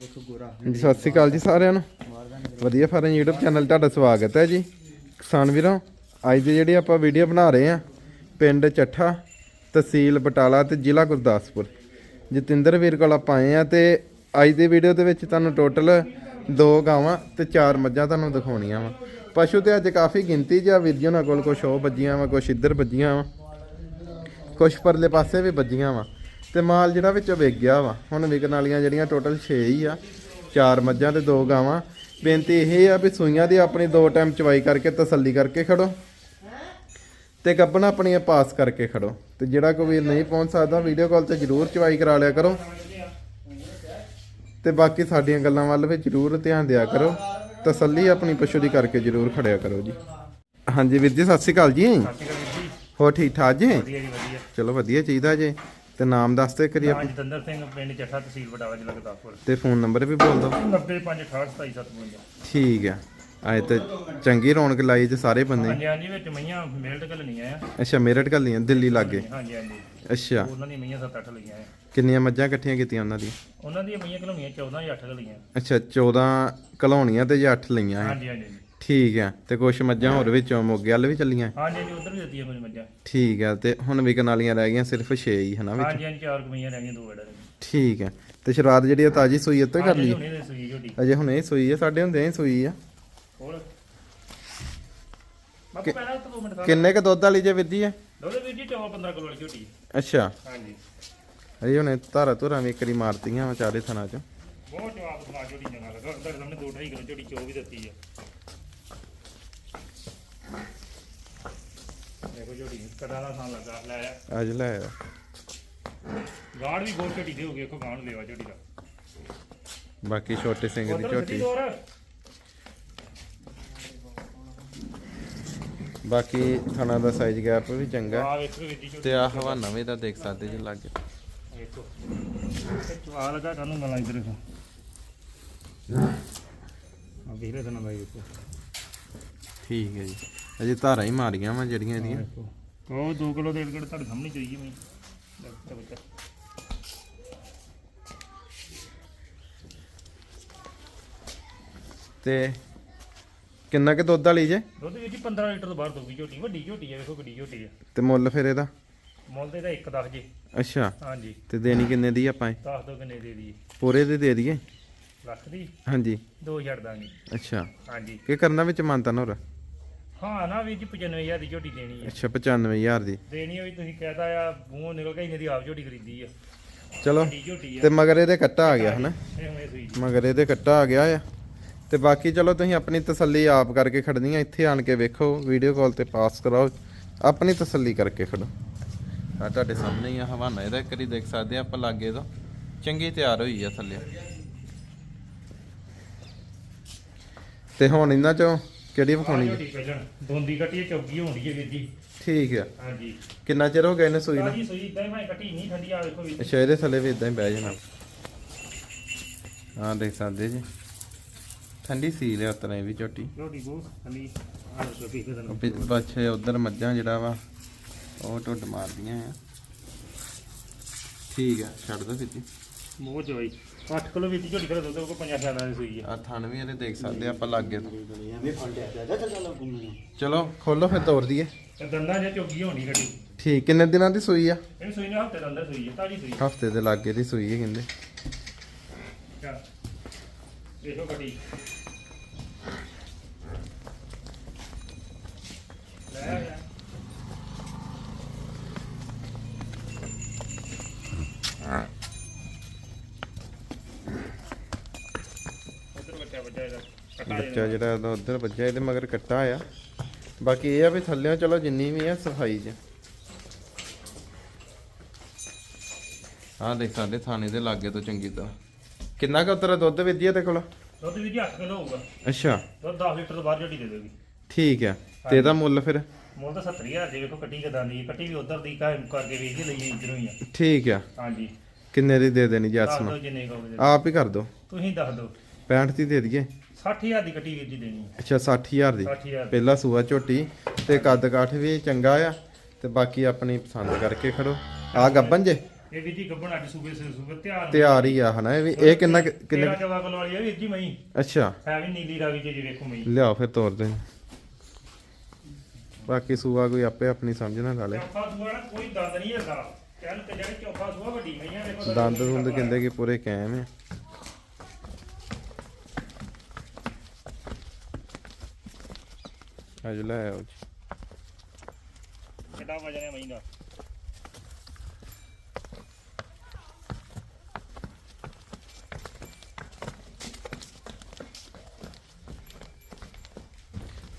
ਹਾਂਜੀ, ਸਤਿ ਸ੍ਰੀ ਅਕਾਲ ਜੀ ਸਾਰਿਆਂ ਨੂੰ। ਵਧੀਆ ਫਾਰਮ YouTube ਚੈਨਲ ਤੁਹਾਡਾ ਸਵਾਗਤ ਹੈ ਜੀ। ਕਿਸਾਨ ਵੀਰੋ, ਅੱਜ ਦੀ ਜਿਹੜੀ ਆਪਾਂ ਵੀਡੀਓ ਬਣਾ ਰਹੇ ਆ ਪਿੰਡ ਚੱਠਾ, ਤਹਿਸੀਲ ਬਟਾਲਾ ਤੇ ਜ਼ਿਲ੍ਹਾ ਗੁਰਦਾਸਪੁਰ। ਜਤਿੰਦਰ ਵੀਰ ਕੋਲ ਆਪਾਂ ਆਏ ਆ ਤੇ ਅੱਜ ਦੀ ਵੀਡੀਓ ਦੇ ਵਿੱਚ ਤੁਹਾਨੂੰ ਟੋਟਲ ਦੋ ਗਾਵਾਂ ਤੇ ਚਾਰ ਮੱਝਾਂ ਤੁਹਾਨੂੰ ਦਿਖਾਉਣੀਆਂ ਵਾ। ਪਸ਼ੂ ਤੇ ਅੱਜ ਕਾਫੀ ਗਿਣਤੀ 'ਚ ਆ ਵੀਰ ਜੀ ਉਹਨਾਂ ਕੋਲ ਕੁਛ ਉਹ ਵੱਜੀਆਂ ਵਾ, ਕੁਛ ਇੱਧਰ ਵੱਜੀਆਂ ਵਾ। ਕੁਛ ਪਰਲੇ ਪਾਸੇ ਵੀ ਵੱਜੀਆਂ ਵਾ। ਤੇ ਮਾਲ ਜਿਹੜਾ ਵਿੱਚੋਂ ਵਿਕ ਗਿਆ ਵਾ ਹੁਣ ਵਿਕਣ ਵਾਲੀਆਂ ਜਿਹੜੀਆਂ ਟੋਟਲ 6 ਹੀ ਆ ਚਾਰ ਮੱਝਾਂ ਤੇ ਦੋ ਗਾਵਾਂ। ਬੇਨਤੀ ਇਹ ਆ ਵੀ ਸੂਈਆਂ ਦੀ ਆਪਣੀ ਦੋ ਟਾਈਮ ਚਵਾਈ ਕਰਕੇ ਤਸੱਲੀ ਕਰਕੇ ਖੜੋ ਤੇ ਗੱਬਣਾ ਆਪਣੀਆਂ ਪਾਸ ਕਰਕੇ ਖੜੋ ਤੇ ਜਿਹੜਾ ਕੋਈ ਵੀਰ ਨਹੀਂ ਪਹੁੰਚ ਸਕਦਾ ਵੀਡੀਓ ਕਾਲ ਤੇ ਜਰੂਰ ਚਵਾਈ ਕਰਾ ਲਿਆ ਕਰੋ। ਤੇ ਬਾਕੀ ਸਾਡੀਆਂ ਗੱਲਾਂ ਵੱਲ ਵੀ ਜਰੂਰ ਧਿਆਨ ਦਿਆ ਕਰੋ। ਤਸੱਲੀ ਆਪਣੀ ਪਸ਼ੂ ਦੀ ਕਰਕੇ ਜਰੂਰ ਖੜਿਆ ਕਰੋ ਜੀ। ਹਾਂਜੀ ਵੀਰ ਜੀ ਸਤਿ ਸ਼੍ਰੀ ਅਕਾਲ ਜੀ। ਹੋ ਠੀਕ ਠਾਕ ਜੀ? ਵਧੀਆ ਜੀ ਵਧੀਆ। ਚਲੋ ਵਧੀਆ ਚਾਹੀਦਾ ਜੇ। ਤੇ ਨਾਮ ਦੱਸ ਤੇ ਕਰੀਏ ਨਾਮ ਜਤਿੰਦਰ ਸਿੰਘ ਪਿੰਡ ਚੱਠਾ ਤਹਿਸੀਲ ਬਟਾਲਾ ਜ਼ਿਲ੍ਹਾ ਗੁਰਦਾਸਪੁਰ। ਤੇ ਫੋਨ ਨੰਬਰ ਵੀ ਬੋਲ ਦਿਓ। 9568277752 ਠੀਕ ਆ। ਅੱਜ ਤੇ ਚੰਗੀ ਰੌਣਕ ਲਾਈ ਜੇ ਸਾਰੇ ਬੰਦੇ। ਹਾਂਜੀ ਹਾਂਜੀ ਵਿੱਚ ਮਈਆਂ ਮੇਲਟ ਘੱਲਣੀਆਂ ਆ। ਅੱਛਾ ਮੇਰਠ ਕੱਲੀਆਂ ਦਿੱਲੀ ਲਾਗੇ। ਹਾਂਜੀ ਹਾਂਜੀ। ਅੱਛਾ। ਉਹਨਾਂ ਦੀਆਂ ਮਈਆਂ 7-8 ਲਈਆਂ ਆ। ਕਿੰਨੀਆਂ ਮੱਝਾਂ ਇਕੱਠੀਆਂ ਕੀਤੀਆਂ ਉਹਨਾਂ ਦੀ ਉਹਨਾਂ ਦੀਆਂ ਮਈਆਂ ਘਲਾਉਣੀਆਂ 14 ਜਾਂ 8 ਘਲੀਆਂ ਅੱਛਾ 14 ਕਲਾਉਣੀਆਂ ਤੇ ਜਾਂ 8 ਲਈਆਂ ਹਾਂਜੀ ਹਾਂਜੀ। ਠੀਕ ਆ ਤੇ ਕੁਛ ਮੱਝਾਂ ਹੋਰ ਵਿੱਚੋਂ ਮੋਗੇ ਵਾਲ ਵੀ ਚੱਲੀਆਂ? ਹਾਂਜੀ ਹਾਂਜੀ ਉਧਰ ਵੀ ਦਿੱਤੀਆਂ ਕੁਝ ਮੱਝਾਂ। ਠੀਕ ਆ ਤੇ ਹੁਣ ਵਿਕਣ ਵਾਲੀਆਂ ਰਹਿ ਗਈਆਂ ਸਿਰਫ 6 ਹੀ ਹਨਾ ਵਿੱਚ? ਹਾਂਜੀ ਹਾਂਜੀ ਚਾਰ ਕਮੀਆਂ ਰਹਿ ਗਈਆਂ ਦੋ ਵੜਾ ਠੀਕ ਆ ਤੇ ਸ਼ੁਰੂਆਤ ਜਿਹੜੀ ਆ ਤਾਜੀ ਸੂਈ ਉੱਤੇ ਕਰ ਲਈ? ਹੁਣੇ ਸੂਈ ਝੋਟੀ ਅਜੇ ਹੁਣੇ ਹੀ ਸੂਈ ਆ ਸਾਡੇ ਹੁੰਦੇ ਹੀ ਸੂਈ ਆ। ਹੋਰ? ਬਾਪੂ ਪਹਿਲਾਂ ਤਾਂ 2 ਮਿੰਟ ਖਾ ਕਿੰਨੇ ਕ ਦੁੱਧ ਵਾਲੀ ਜੇ ਵਿੱਧੀ ਹੈ ਦੋਦੇ ਵੀਰ ਜੀ 14 15 ਕਿਲੋ ਵਾਲੀ ਝੋਟੀ ਅੱਛਾ। ਹਾਂਜੀ। ਅਜੇ ਹੁਣੇ ਧਾਰਾ ਧੁਰਾ ਵੀ ਇੱਕ ਵਾਰੀ ਮਾਰਤੀਆਂ ਵਿਚਾਰੇ ਥਣਾ ਚ। ਬਹੁਤ ਜਵਾਬ ਸੁਣਾ ਝੋਟੀ ਚੰਗਾ ਲੱਗਾ। ਤੁਹਾਡੇ ਸਾਹਮਣੇ 2.5 ਕਿਲੋ ਝੋਟੀ ਚੋ ਵੀ ਦਿੱਤੀ ਆ। ਦੇਖੋ ਝੋਟੀ ਦਾ ਲੱਗਾ ਲੈ ਆ। ਅੱਜ ਲੈ ਆ। ਗਾੜ ਵੀ ਗੋਲ ਝੋਟੀ ਦੇ ਹੋ ਗਏ ਕੋ ਗਾਣ ਲੈਵਾ ਝੋਟੀ ਦਾ। ਬਾਕੀ ਛੋਟੇ ਸਿੰਘ ਦੀ ਉਧਰ ਝੋਟੀ। ਸਿੱਧੀ ਤੋਰ। ਬਾਕੀ ਥਣਾ ਦਾ ਸਾਈਜ਼ ਗੈਪ ਵੀ ਚੰਗਾ। ਆ ਵੇਖੋ ਵੀਰ ਜੀ ਝੋਟੀ। ਤੇ ਆ ਹਵਾਨਾ ਵੀ ਤਾਂ ਦੇਖ ਸਕਦੇ ਜੇ ਲੱਗੇ ਵੇਖੋ। ਇਹ ਚਵਾ ਲਗਾ ਕਾਨੂੰ ਨਾ ਇਧਰ ਦੇਖੋ ਆ ਵੀਰੇ ਦਾ ਨਾ ਬਾਈ ਵੇਖੋ। ਠੀਕ ਹੈ ਜੀ। ਅਜੇ ਧਾਰਾ ਹੀ ਮਾਰੀਆਂ ਵਾ ਜਿਹੜੀਆਂ ਇਹਦੀਆਂ। ਉਹ 2 ਕਿਲੋ ਦੇ ਏੜ ਤੁਹਾਡੇ ਸਾਹਮਣੇ ਚੋਈ ਮੈਂ। ਬੱਚਾ ਬੱਚਾ। ਤੇ ਕਿੰਨਾ ਕੁ ਦੁੱਧ ਵਾਲੀ ਜੇ? ਦੁੱਧ ਵੀਰ ਜੀ 15 ਲੀਟਰ ਤੋਂ ਬਾਹਰ ਦਊਗੀ ਝੋਟੀ। ਵੱਡੀ ਝੋਟੀ ਹੈ ਵੇਖੋ ਕਿੱਡੀ ਝੋਟੀ ਹੈ ਤੇ ਮੁੱਲ ਫਿਰ ਇਹਦਾ? ਮੁੱਲ ਤੇ ਇਹਦਾ 1 10 ਜੀ। ਅੱਛਾ। ਹਾਂਜੀ। ਤੇ ਦੇਣੀ ਕਿੰਨੇ ਦੀ ਆਪਾਂ ਇਹ? ਦੱਸ ਦੋ ਕਿੰਨੇ ਦੇ ਦੀ ਪੂਰੇ ਦੇ ਦੇ ਦਈਏ? ਲੱਖ ਦੀ? ਹਾਂਜੀ। ਦੋ ਛੱਡ ਦਾਂਗੇ। ਅੱਛਾ। ਹਾਂਜੀ। ਕੀ ਕਰਨਾ ਵਿੱਚ ਮੰਨਤਾ ਨੋਰ ਹਾਂ ਨਾ ਵੀਰ ਜੀ 95000 ਦੀ ਝੋਟੀ ਦੇਣੀ ਹੈ ਅੱਛਾ 95000 ਦੀ। ਦੇਣੀ ਹੋਈ ਤੁਸੀਂ ਕਹਿਤਾ ਆ ਮੂੰਹੋਂ ਨਿਕਲ ਗਿਆ ਇਹਨੇ ਦੀ ਆਪ ਝੋਟੀ ਖਰੀਦੀ ਆ। ਚਲੋ ਵੱਡੀ ਝੋਟੀ ਆ। ਤੇ ਮਗਰ ਇਹਦੇ ਕੱਟਾ ਆ ਗਿਆ ਹਨਾ? ਇਹ ਹੁਣੇ ਸੂਈ ਜੀ। ਮਗਰ ਇਹਦੇ ਕੱਟਾ ਆ ਗਿਆ ਆ। ਤੇ ਬਾਕੀ ਚਲੋ ਤੁਸੀਂ ਆਪਣੀ ਤਸੱਲੀ ਆਪ ਕਰਕੇ ਖੜਨੀ ਆ ਇੱਥੇ ਆਣ ਕੇ ਵੇਖੋ ਵੀਡੀਓ ਕਾਲ ਤੇ ਪਾਸ ਕਰਾਓ। ਆਪਣੀ ਤਸੱਲੀ ਕਰਕੇ ਖੜੋ। ਆ ਤੁਹਾਡੇ ਸਾਹਮਣੇ ਹੀ ਆ ਹਵਾਨਾ ਇਹਦਾ ਇੱਕ ਵਾਰੀ ਦੇਖ ਸਕਦੇ ਆ ਆਪਾਂ ਲਾਗੇ ਤੋਂ। ਚੰਗੀ ਤਿਆਰ ਹੋਈ ਆ ਥੱਲੇ। ਤੇ ਹੁਣ ਇਹਨਾਂ ਚੋਂ ਕਿਹੜੀ ਵਿਖਾਉਣੀ ਜੀ? ਪਹਿਲਣ ਦੋਂਦੀ ਕੱਟੀ ਹੈ, ਚੌਗੀ ਹੋਣੀ ਹੈ ਵੀਰ ਜੀ। ਠੀਕ ਆ ਹਾਂਜੀ। ਕਿੰਨਾ ਚਿਰ ਹੋ ਗਿਆ ਇਹਨੇ ਸੂਈ ਨੂੰ? ਤਾਜੀ ਸੂਈ ਇਦਾਂ ਹੀ ਮੈਂ ਕੱਟੀ ਨਹੀਂ ਠੰਡੀ ਆ ਵੇਖੋ ਵੀਰ ਜੀ। ਅੱਛਾ ਇਹਦੇ ਥੱਲੇ ਵੀ ਇਦਾਂ ਹੀ ਬਹਿ ਜਾਣਾ। ਹਾਂ ਦੇਖ ਸਕਦੇ ਜੀ। ਠੰਡੀ ਸੀ ਲਿਆ ਉਤਰਾ ਇਹ ਵੀ ਝੋਟੀ ਝੋਟੀ ਬਹੁਤ ਠੰਡੀ ਆ ਦਾ ਪਿ- ਪਿੱਛੇ ਉਧਰ ਮੱਝਾਂ ਜਿਹੜਾ ਵਾ ਉਹ ਢੁੱਡ ਮਾਰਦੀਆਂ ਆ। ਠੀਕ ਆ ਛੱਡ ਦੋ ਫਿਰ ਮੋਹ ਜੋਈ 8 ਕਿਲੋ ਵੀਰ ਦੀ ਝੋਟੀ ਕਰ ਦੋ ਕੋ ਪੰਜਾਂ ਸਾਲਾਂ ਦੀ ਸੂਈ ਆ। ਆ ਥਣ ਵੀ ਇਹਦੇ ਦੇਖ ਸਕਦੇ ਆ ਆਪਾਂ ਲਾਗੇ ਚਲੋ ਖੋਲੋ ਫਿਰ ਤੋੜ ਦਈਏ। ਤੇ ਦੰਦਾਂ ਜੇ ਚੌਗੀ ਹੋਣੀ ਕੱਟੀ ਠੀਕ ਕਿੰਨੇ ਦਿਨਾਂ ਦੀ ਸੂਈ ਆ? ਇਹ ਸੂਈ ਨੇ ਹਫ਼ਤੇ ਦਾ ਅੰਦਰ ਸੂਈ ਹੈ ਤਾਜੀ ਸੂਈ ਹਫ਼ਤੇ ਦੇ ਲਾਗੇ ਦੀ ਸੂਈ ਹੈ ਕਹਿੰਦੇ। ਚੱਲ ਦੇਖੋ ਕੱਟੀ ਲੈ ਬੱਚਾ ਜਿਹੜਾ ਉਹਦਾ ਉਧਰ ਵੱਜਿਆ ਇਹਦੇ ਮਗਰ ਕੱਟਾ ਆ। ਬਾਕੀ ਇਹ ਆ ਵੀ ਥੱਲਿਆਂ ਚਲੋ ਜਿੰਨੀ ਵੀ ਆ ਸਫ਼ਾਈ 'ਚ। ਆਹ ਦੇਖ ਸਕਦੇ ਥਾਣੇ ਦੇ ਲਾਗੇ ਤੋਂ ਚੰਗੀ ਤਰ੍ਹਾਂ। ਕਿੰਨਾ ਕੁ ਉਤਰਾ ਦੁੱਧ ਵਿਧੀ ਤੇ ਕੋਲ? ਦੁੱਧ ਵੀ ਜੀ 8 ਕਿਲੋ ਹੋਊਗਾ। ਅੱਛਾ। ਦੁੱਧ 10 ਲੀਟਰ ਤੋਂ ਬਾਹਰ ਝੋਟੀ ਦੇ ਦੇਗੀ ਠੀਕ ਆ। ਤੇ ਇਹਦਾ ਮੁੱਲ ਫਿਰ? ਮੁੱਲ ਤਾਂ 70000 ਦੇ ਵੇਖੋ ਕੱਟੀ ਕਿਦਾਂ ਦੀ। ਕੱਟੀ ਵੀ ਉਧਰ ਦੀ ਕਾਇਮ ਕਰਕੇ ਵੇਚ ਲਈ ਇਧਰੋਂ ਹੀ ਆ। ਠੀਕ ਆ। ਹਾਂਜੀ। ਕਿੰਨੇ ਦੀ ਦੇ ਦੇਣੀ ਜਿੰਨੇ ਕਹੋਗੇ ਆਪ ਹੀ ਕਰ ਦੋ ਤੁਸੀਂ ਦੱਸ ਦਿਓ। 65 ਦੀ ਦੇ ਦਈਏ? 60000 ਦੀ ਕੱਟੀ ਵੀਰ ਜੀ ਦੇਣੀ ਹੈ। ਅੱਛਾ 60000 ਦੀ। 60000 ਪਹਿਲਾ ਸੂਆ ਝੋਟੀ ਤੇ ਕੱਦ ਕਾਠ ਵੀ ਚੰਗਾ ਆ ਤੇ ਬਾਕੀ ਆਪਣੀ ਪਸੰਦ ਕਰਕੇ ਖੜੋ। ਆ ਗੱਬਨ ਜੇ? ਇਹ ਵੀ ਜੀ ਗੱਬਣ ਅੱਜ ਸੂਬੇ ਸੇ ਸੂਬੇ ਤਿਆਰ ਤਿਆਰ ਹੀ ਆ ਹਨਾ? ਇਹ ਵੀ ਇਹ ਕਿੰਨਾ ਕਿੰਨੇ 13 ਚਵਾ ਕਿਲੋ ਵਾਲੀ ਆ ਵੀਰ ਜੀ ਮਈ ਅੱਛਾ। ਹੈ ਵੀ ਨੀਲੀ ਰਾਵੀ ਜੀ ਵੇਖੋ ਮਈ ਲਿਆਓ ਫਿਰ ਤੋਰ ਦੇ। ਬਾਕੀ ਸੂਆ ਕੋਈ ਆਪੇ ਆਪਣੀ ਸਮਝ ਨਾਲ ਲਾ ਲੇ। ਚੌਥਾ ਸੂਆ ਨਾ ਕੋਈ ਦੰਦ ਨਹੀਂ ਹੈਗਾ। ਕਹਿਣ ਤੇ ਜਿਹੜੀ ਚੌਥਾ ਸੂਆ ਵੱਡੀ ਮਈਆਂ ਦੇਖੋ ਦੰਦ ਦੁੰਦ ਕਹਿੰਦੇ ਕਿ ਪੂਰੇ ਕਾਇਮ ਆ। ਅੱਜ ਲੈ ਆਓ ਜੀ। ਕਿੱਡਾ ਵਜਨ ਹੈ ਦਾ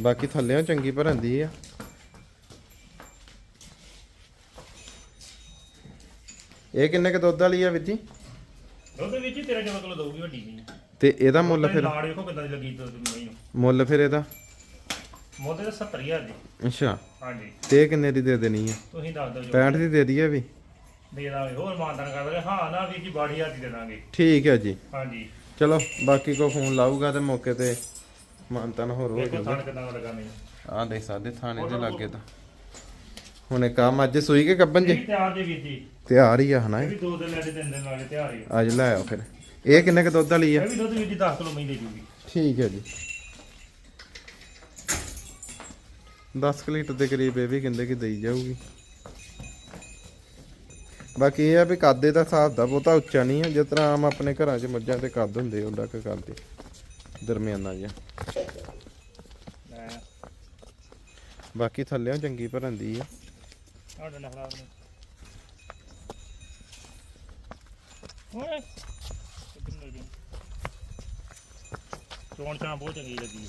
ਬਾਕੀ ਥੱਲੇੋਂ ਚੰਗੀ ਭਰੰਦੀ ਆ। ਇਹ ਕਿੰਨੇ ਕ ਦੁੱਧ ਵਾਲੀ ਆ ਵੀਰ ਜੀ? ਦੁੱਧ ਵਿੱਚ ਹੀ 13 ਚਵਾ ਕਿਲੋ ਦਊਗੀ ਵੱਡੀ ਮਈ ਤੇ ਇਹਦਾ ਮੁੱਲ ਫਿਰ? ਲਾੜ ਵੇਖੋ ਕਿੱਦਾਂ ਦੀ ਲੱਗੀ ਦੁੱਧ ਨੂੰ ਮੁੱਲ ਫਿਰ ਇਹਦਾ? ਮੁੱਲ ਤਾਂ 70000 ਦੀ। ਅੱਛਾ। ਹਾਂਜੀ। ਤੇ ਕਿੰਨੇ ਦੀ ਦੇ ਦੇਣੀ ਆ? ਤੁਸੀਂ ਦੱਸ ਦਿਓ ਜੋ। 65 ਦੀ ਦੇ ਦਈਏ ਵੀ? ਦੇ ਦਾਂਗੇ ਹੋਰ ਮਾਨਦਾਨ ਕਰ ਦਾਂਗੇ। ਹਾਂ ਨਾ ਵੀਰ ਜੀ 62000 ਦੀ ਦੇ ਦਾਂਗੇ। ਠੀਕ ਹੈ ਜੀ। ਹਾਂਜੀ। ਚਲੋ ਬਾਕੀ ਕੋ ਫੋਨ ਲਾਊਗਾ ਤੇ ਮੌਕੇ ਤੇ ਮਾਨਤਨ ਹੋਰ ਹੋ ਦੇਖੋ ਜਾਊਗਾ। ਥਾਣ ਦਾ ਲੱਗਾ ਮੈਨੂੰ। ਆ ਦੇਖ ਸਕਦੇ ਥਾਣੇ ਦੇ ਲਾਗੇ ਤਾਂ। ਹੁਣ ਕੰਮ ਅੱਜ ਸੂਈ ਕੇ ਕੱਬਨ ਜੇ? ਵੀ ਤਿਆਰ ਦੇ ਵੀਰ ਜੀ। ਤਿਆਰ ਹੀ ਆ ਹਨਾ ਇਹ? ਇਹ? ਵੀ ਦੋ ਦਿਨ ਲੈ ਦੇ ਤਿੰਨ ਦਿਨ ਵਾਲੇ ਤਿਆਰ ਹੀ ਆ। ਅੱਜ ਲੈ ਆਓ ਫਿਰ। ਇਹ ਕਿੰਨੇ ਕ ਦੁੱਧ ਵਾਲੀ ਆ? ਇਹ ਵੀ ਦੁੱਧ ਵੀਰ ਜੀ 10 ਕਿਲੋ ਦੇ ਜੂਗੀ ਠੀਕ ਹੈ ਜੀ। 10 ਲੀਟਰ ਦੇ ਕਰੀਬ ਇਹ ਵੀ ਕਹਿੰਦੇ ਕਿ ਦੇਈ ਜਾਊਗੀ। ਬਾਕੀ ਇਹ ਆ ਵੀ ਕਾਦੇ ਦਾ ਹਿਸਾਬ ਦਾ ਬਹੁਤਾ ਉੱਚਾ ਨਹੀਂ ਹੈ ਜਿਸ ਤਰ੍ਹਾਂ ਆਮ ਆਪਣੇ ਘਰਾਂ 'ਚ ਮੱਝਾਂ ਤੇ ਕੱਦ ਹੁੰਦੇ ਉਹਦਾ ਕ ਕਰਦੇ ਦਰਮਿਆਨਾ ਜਿਹਾ। ਬਾਕੀ ਥੱਲੇੋਂ ਚੰਗੀ ਭਰੰਦੀ ਆ। ਆ ਚੋਣ ਚਾਂ ਬਹੁਤ ਚੰਗੀ ਲੱਗੀ।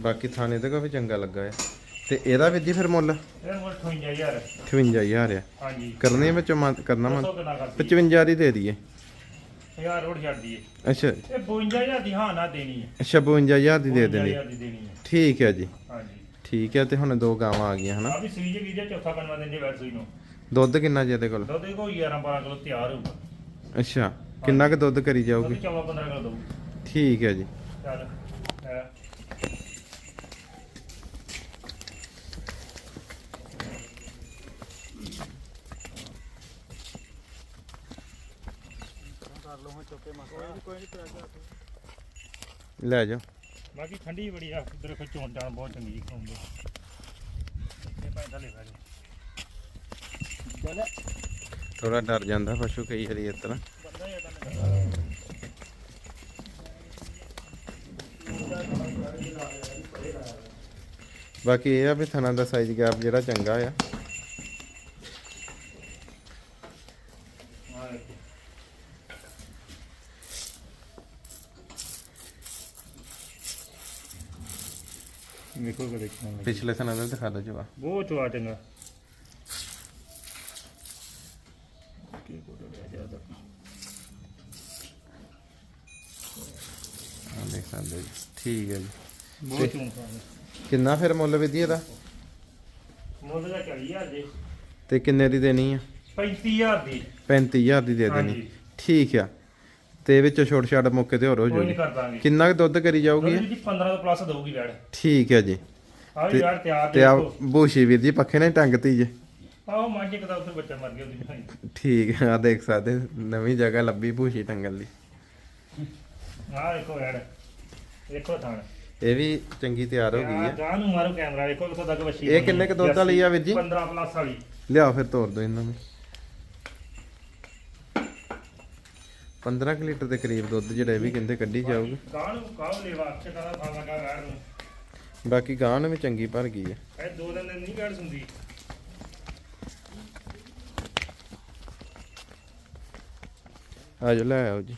ਬਾਕੀ ਥਾਣੇ ਤੇ ਕੋ ਵੀ ਚੰਗਾ ਲੱਗਾ ਆ। ਤੇ ਇਹਦਾ ਵੀ ਜੀ ਫਿਰ ਮੁੱਲ? ਇਹ ਮੁੱਲ 58000 58000 ਆ। ਹਾਂਜੀ। ਕਰਨੇ ਵਿੱਚ ਕਰਨਾ ਮੰਨ? ਦੱਸੋ ਕਿੰਨਾ ਕਰਦੀ 55 ਦੀ ਦੇ ਦਈਏ। ਹਜ਼ਾਰ ਰੋੜ ਛੱਡ ਦਈਏ। ਅੱਛਾ। ਇਹ 52000 ਦੀ ਹਾਂ ਨਾ ਦੇਣੀ ਹੈ 56000 ਦੀ ਦੇ ਦੇਣੀ 52000 ਦੀ ਦੇਣੀ ਹੈ ਠੀਕ ਹੈ ਜੀ। ਹਾਂਜੀ। ਠੀਕ ਹੈ ਤੇ ਹੁਣ ਦੋ ਗਾਵਾਂ ਆ ਗਈਆਂ ਹਨਾ? ਆ ਵੀ ਸੂਈ ਜੇ ਵੀਜੇ ਚੌਥਾ ਕੰਨਵਾ ਦਿੰਦੇ ਵੈਟ ਸੂਈ ਨੂੰ। ਦੁੱਧ ਕਿੰਨਾ ਜੀ ਇਹਦੇ ਕੋਲ? ਦੁੱਧ ਇਹ ਕੋਈ 11 12 ਕਿਲੋ ਤਿਆਰ ਹੋਊਗਾ। ਅੱਛਾ ਕਿੰਨਾ ਕੁ ਦੁੱਧ ਕਰੀ ਜਾਊਗੀ? 14 15 ਕਿਲੋ ਦਊ। ਠੀਕ ਹੈ ਜੀ। ਚੱਲ ਲੈ। ਲੈ ਜਾਓ ਬਾਕੀ ਠੰਡੀ ਬੜੀ ਆ ਇਧਰ ਕੋਈ ਚੋਣ ਚਾਣ ਬਹੁਤ ਚੰਗੀ ਜੀ ਖਾਉਂਦੇ ਇਹ ਪੈਸਾ ਲੈ ਜਾ ਥੋੜਾ ਡਰ ਜਾਂਦਾ ਪਸ਼ੂ ਕਈ ਵਾਰੀ ਇਸ ਤਰ੍ਹਾਂ। ਬੰਦਾ ਹੀ ਅਡਨ ਬਾਕੀ ਇਹ ਆ ਵੀ ਥਣਾ ਦਾ ਸਾਈਜ਼ ਗੈਪ ਜਿਹੜਾ ਚੰਗਾ ਆ। ਦੇਖਣਾ ਪਿਛਲੇ ਥਣਾ ਦਾ ਦਿਖਾ ਦੋ ਜਵਾ ਬਹੁਤ ਚਵਾ ਚੰਗਾ। ਕੀ ਕੋਲ ਜ਼ਿਆਦਾ ਆ ਦੇਖ ਸਕਦੇ ਜੀ ਠੀਕ ਹੈ ਜੀ। ਬਹੁਤ ਖਾਂਦੇ ਕਿੰਨਾ ਫਿਰ ਮੁੱਲ ਵਿਧੀ ਇਹਦਾ? ਮੁੱਲ ਦਾ 40000 ਜੀ ਤੇ ਕਿੰਨੇ ਦੀ ਦੇਣੀ ਆ? 35000 ਦੀ। 35000 ਦੀ ਦੇ ਦੇਣੀ। ਹਾਂਜੀ। ਠੀਕ ਆ। ਤੇ ਵਿੱਚੋਂ ਛੋਟ ਛਾਟ ਮੌਕੇ ਤੇ ਹੋਰ ਹੋ ਕੋਈ ਨਹੀਂ ਜਾਊਗੀ ਕਰ ਦਾਂਗੇ। ਕਿੰਨਾ ਕੁ ਦੁੱਧ ਕਰੀ ਜਾਊਗੀ? ਇਹ? ਜੀ 15 ਤੋਂ ਪਲੱਸ ਦਊਗੀ ਵੈੜ ਠੀਕ ਹੈ ਜੀ। ਆ ਵੀ ਵੈੜ ਤਿਆਰ ਤੇ ਆ ਬੂਸ਼ੀ ਵੀਰ ਜੀ ਪੱਖੇ ਨੇ ਟੰਗਤੀ ਜੇ। ਆਹ ਮਾਝੇ ਕਦਾ ਉੱਥੇ ਬੱਚਾ ਮਰ ਗਿਆ ਉਹਦੀ ਠੀਕ ਆ ਦੇਖ ਸਕਦੇ ਨਵੀਂ ਜਗ੍ਹਾ ਲੱਭੀ ਬੂਸ਼ੀ ਟੰਗਣ ਲਈ ਆਹ ਦੇਖੋ ਵੈੜ ਦੇਖੋ ਥਾਣ। ਇਹ ਵੀ ਚੰਗੀ ਤਿਆਰ ਹੋ ਗਈ ਹੈ ਗਾਂ ਨੂੰ ਮਾਰੋ ਕੈਮਰਾ ਦੇਖੋ ਕਿੱਥੋਂ ਤੱਕ ਵੱਛੀ ਇਹ ਕਿੰਨੇ ਕੁ ਦੁੱਧ ਵਾਲੀ ਆ ਵੀਰ ਜੀ? 15 ਪਲੱਸ ਵਾਲੀ। ਲਿਆਓ ਫਿਰ ਤੋਰ ਦੋ ਇਹਨਾਂ ਨੂੰ। 15 ਕੁ ਲੀਟਰ ਦੇ ਕਰੀਬ ਦੁੱਧ ਜਿਹੜਾ ਇਹ ਵੀ ਕਹਿੰਦੇ ਕੱਢੀ ਜਾਊਗੀ। ਗਾਂ ਨੂੰ ਕਾਹ ਲੈਵਾ ਅੱਛੇ ਤਰ੍ਹਾਂ ਥਾਂ ਲਗਾ ਵੈੜ ਨੂੰ। ਬਾਕੀ ਗਾਂ ਨੂੰ ਵੀ ਚੰਗੀ ਭਰ ਗਈ ਹੈ ਇਹ ਦੋ ਦਿਨ ਨਹੀਂ ਵੈੜ ਸੁੰਦੀ ਆਜੋ ਲੈ ਆਓ ਜੀ।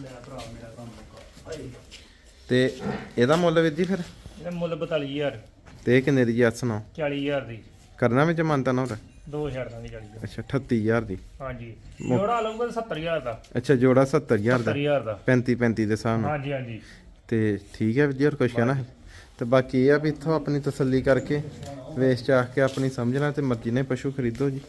ਲੈ ਭਰਾ ਮੇਰਾ ਕੰਮ ਤੇ ਇਹਦਾ ਮੁੱਲ ਵੀਰ ਜੀ ਫਿਰ? ਇਹ ਮੁੱਲ 42000 ਤੇ ਇਹ ਕਿੰਨੇ ਦੀ ਜੱਸ ਸੁਣਾਓ 40000 ਦੀ। ਕਰਨਾ ਵਿੱਚ ਮੰਨਤਾ ਨਾ ਹੋਰ? ਦੋ ਚਾਲੀ ਦਾ ਅੱਛਾ 38000 ਦੀ। ਹਾਂਜੀ। ਜੋੜਾ ਲਊਗਾ 70000 ਦਾ। ਅੱਛਾ ਜੋੜਾ 70000 ਦਾ। 70000 ਦਾ। 35 35 ਦੇ ਹਿਸਾਬ ਨਾਲ। ਹਾਂਜੀ ਹਾਂਜੀ। ਤੇ ਠੀਕ ਹੈ ਵੀਰ ਜੀ ਹੋਰ ਕੁਛ ਕਹਿਣਾ ਤੇ ਬਾਕੀ ਇਹ ਆ ਵੀ ਇੱਥੋਂ ਆਪਣੀ ਤਸੱਲੀ ਕਰਕੇ ਵੇਚ ਚਾਹ ਕੇ ਆਪਣੀ ਸਮਝਣਾ ਤੇ ਮਰਜ਼ੀ ਨੇ ਪਸ਼ੂ ਖਰੀਦੋ ਜੀ।